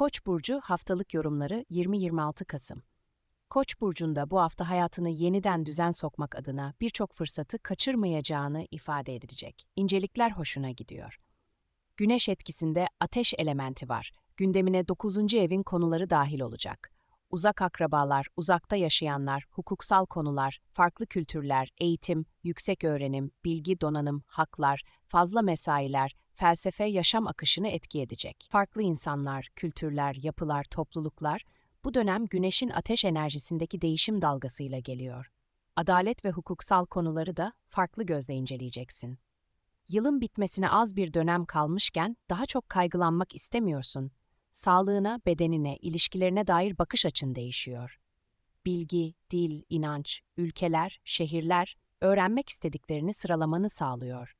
Koç burcu haftalık yorumları 20-26 Kasım. Koç burcunda bu hafta hayatını yeniden düzen sokmak adına birçok fırsatı kaçırmayacağını ifade edilecek. İncelikler hoşuna gidiyor. Güneş etkisinde ateş elementi var. Gündemine 9. evin konuları dahil olacak. Uzak akrabalar, uzakta yaşayanlar, hukuksal konular, farklı kültürler, eğitim, yüksek öğrenim, bilgi donanım, haklar, fazla mesailer, felsefe yaşam akışını etki edecek. Farklı insanlar, kültürler, yapılar, topluluklar bu dönem güneşin ateş enerjisindeki değişim dalgasıyla geliyor. Adalet ve hukuksal konuları da farklı gözle inceleyeceksin. Yılın bitmesine az bir dönem kalmışken daha çok kaygılanmak istemiyorsun. Sağlığına, bedenine, ilişkilerine dair bakış açın değişiyor. Bilgi, dil, inanç, ülkeler, şehirler, öğrenmek istediklerini sıralamanı sağlıyor.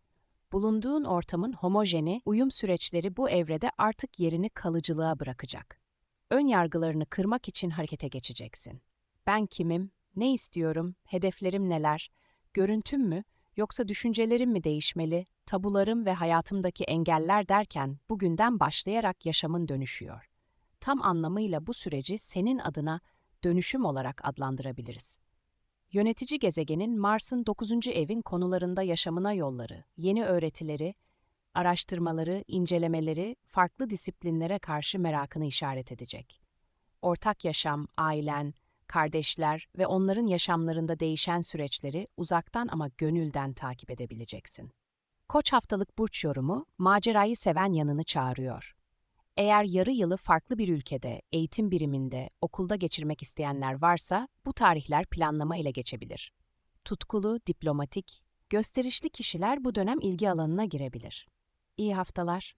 Bulunduğun ortamın homojeni, uyum süreçleri bu evrede artık yerini kalıcılığa bırakacak. Ön yargılarını kırmak için harekete geçeceksin. Ben kimim? Ne istiyorum? Hedeflerim neler? Görüntüm mü yoksa düşüncelerim mi değişmeli? Tabularım ve hayatımdaki engeller derken bugünden başlayarak yaşamın dönüşüyor. Tam anlamıyla bu süreci senin adına dönüşüm olarak adlandırabiliriz. Yönetici gezegenin Mars'ın 9. evin konularında yaşamına yolları, yeni öğretileri, araştırmaları, incelemeleri farklı disiplinlere karşı merakını işaret edecek. Ortak yaşam, ailen, kardeşler ve onların yaşamlarında değişen süreçleri uzaktan ama gönülden takip edebileceksin. Koç haftalık burç yorumu, macerayı seven yanını çağırıyor. Eğer yarı yılı farklı bir ülkede, eğitim biriminde, okulda geçirmek isteyenler varsa bu tarihler planlama ile geçebilir. Tutkulu, diplomatik, gösterişli kişiler bu dönem ilgi alanına girebilir. İyi haftalar.